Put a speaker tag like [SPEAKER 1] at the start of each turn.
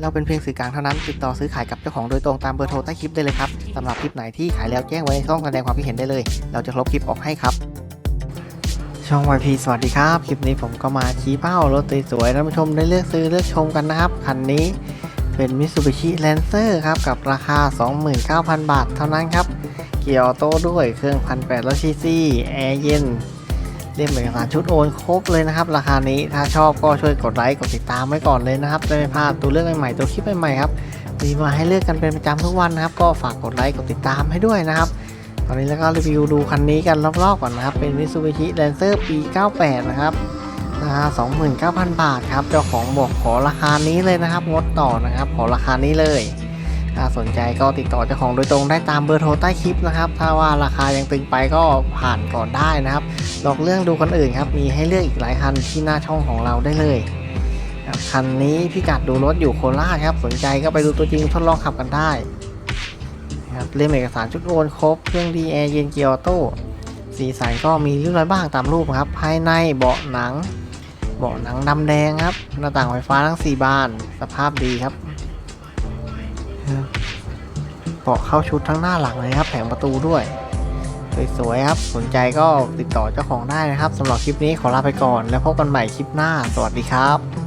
[SPEAKER 1] เราเป็นเพียงสื่อกลางเท่านั้น ติดต่อซื้อขายกับเจ้าของโดยตรงตามเบอร์โทรใต้คลิปได้เลยครับสำหรับคลิปไหนที่ขายแล้วแจ้งไว้ในช่องแสดงความคิดเห็นได้เลย เราจะลบคลิปออกให้ครับ ช่อง YP สวัสดีครับ คลิปนี้ผมก็มาชี้เป้ารถสวยๆท่านผู้ชมได้เลือกซื้อเลือกชมกันนะครับ คันนี้เป็น Mitsubishi Lancer ครับ กับราคา 29,000 บาทเท่านั้นครับ เกียร์ออโต้ด้วยเครื่อง 1,800ซีซีแอร์เย็น เล่มเอกสารชุดโอนครบเลยนะครับ ราคานี้ถ้าชอบก็ช่วยกดไลค์กดติดตามไว้ก่อนเลยนะครับจะไม่พลาดตัวเลือกใหม่ๆตัวคลิปใหม่ๆครับมีมาให้เลือกกันเป็นประจำทุกวันนะครับ ก็ฝากกดไลค์กดติดตามให้ด้วยนะครับ ตอนนี้แล้วก็รีวิวดูคันนี้กันรอบๆก่อนนะครับ เป็น Mitsubishi Lancer ปี 98 นะครับราคา29,000 บาทครับเจ้าของบอกขอราคานี้เลยนะครับงดต่อนะครับ ขอราคานี้เลย ถ้าสนใจก็ติดต่อเจ้าของโดยตรงได้ตามเบอร์โทรใต้คลิปนะครับ ถ้าว่าราคายังตึงไปก็ผ่านก่อนได้นะครับลองเรื่องดูคนอื่นครับ มีให้เลือกอีกหลายคันที่หน้าช่องของเราได้เลยคันนี้พี่กัดดูรถอยู่โคราชครับ สนใจก็ไปดูตัวจริงทดลองขับกันได้ครับเล่มเอกสารชุดโอนครบ เครื่องดีแอร์เย็นเกียร์ออโต้สีสันก็มีริ้วรอยบ้างตามรูปครับ ภายในเบาะหนัง เบาะหนังดำแดงครับ หน้าต่างไฟฟ้าทั้ง 4 บาน สภาพดีครับ เบาะเข้าชุดทั้งหน้าหลังเลยครับ แผงประตูด้วย สวยๆครับ สนใจก็ติดต่อเจ้าของได้นะครับสำหรับคลิปนี้ขอลาไปก่อน แล้วพบกันใหม่คลิปหน้า สวัสดีครับ